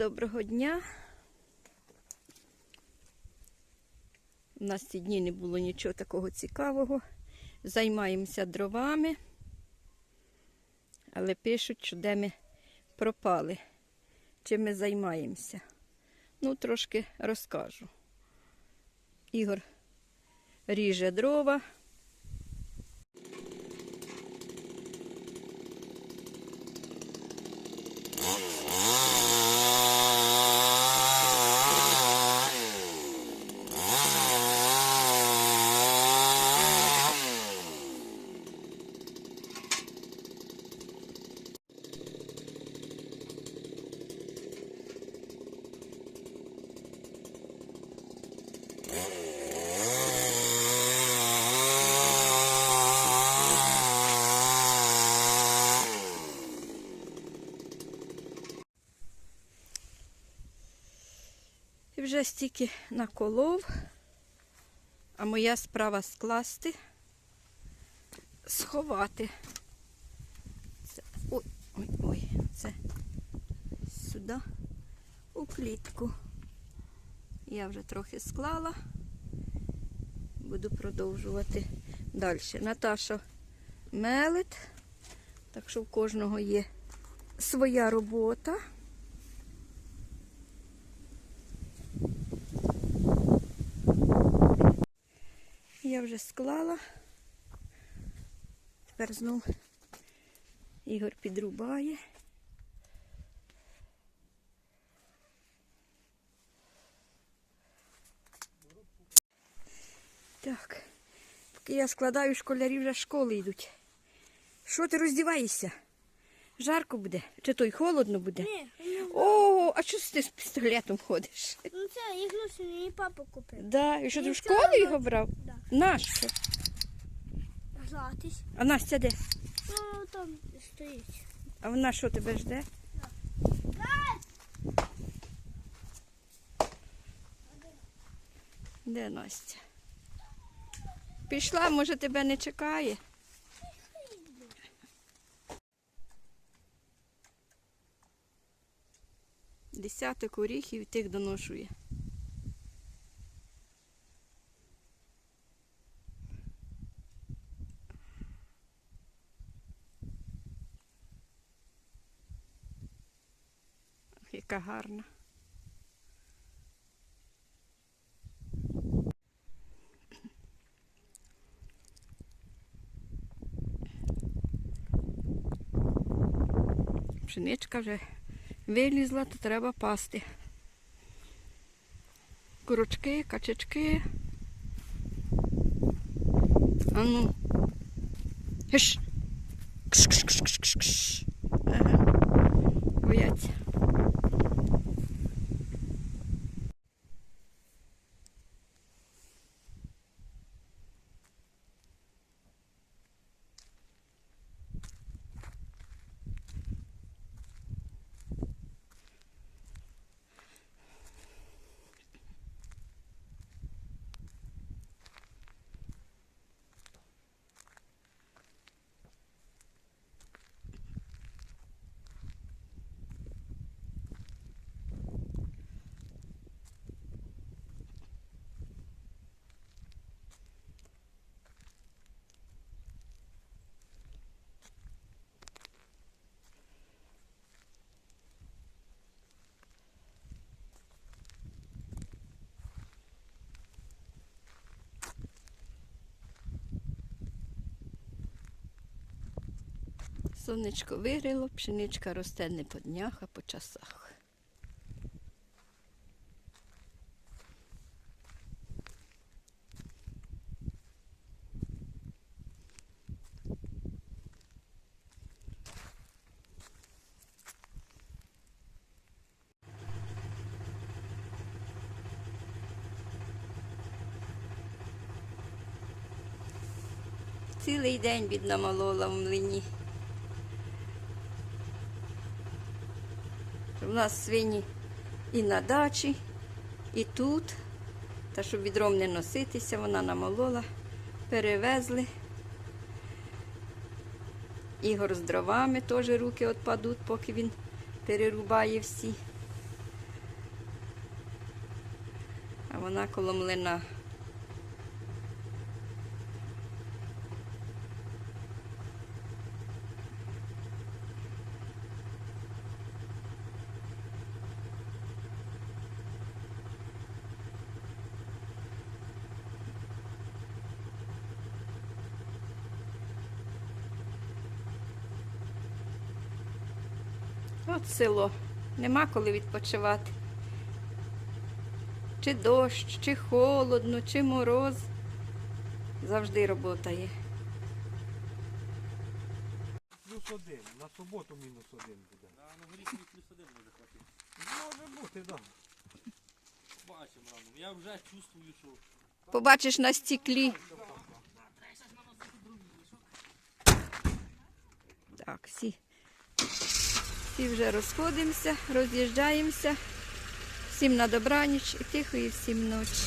Доброго дня. У нас ці дні не було нічого такого цікавого. Займаємося дровами, але пишуть, що де ми пропали, чим ми займаємося. Ну, трошки розкажу. Ігор ріже дрова. І вже стільки наколов, а моя справа скласти, сховати. Це, ой, ой, ой, це сюди у клітку. Я вже трохи склала, буду продовжувати далі. Наташа мелить, так що в кожного є своя робота. Я вже склала. Тепер знов Ігор підрубає. Так. Поки я складаю, школярі вже школи йдуть. Що ти роздіваєшся? Жарко буде? Чи то й холодно буде? Ні, О, а чого ти з пістолетом ходиш? ну це ігрушки мені папа купив. Да, і що ти Ну, в школу його брав? Да. Нащо? Гратись. А Настя де? Ну там стоїть. А вона що тебе жде? Де Настя? Пішла, може тебе не чекає. Десяток оріхів тих доношує. Ах, Яка гарна. Пшеничка вже вилізла, то треба пасти. Курочки, качечки. А ну. Кш-кш-кш-кш-кш. Бояться. Сонечко вигріло, пшеничка росте не по днях, а по часах. Цілий день бідна молола в млині. у нас свині і на дачі, і тут. Та щоб відром не носитися, вона намолола, перевезли. Ігор з дровами теж руки відпадуть, поки він перерубає всі. А вона коло млина. От село. Нема коли відпочивати. Чи дощ, чи холодно, чи мороз. Завжди робота є. Плюс один. На суботу мінус один буде. Да, на горі плюс плюс один може хватити. Може бути, так. Бачимо рано. Я вже чувствую, що Побачиш на стеклі. Так, всі. Всі вже розходимося, роз'їжджаємося. Всім на добраніч і тихої всім ночі.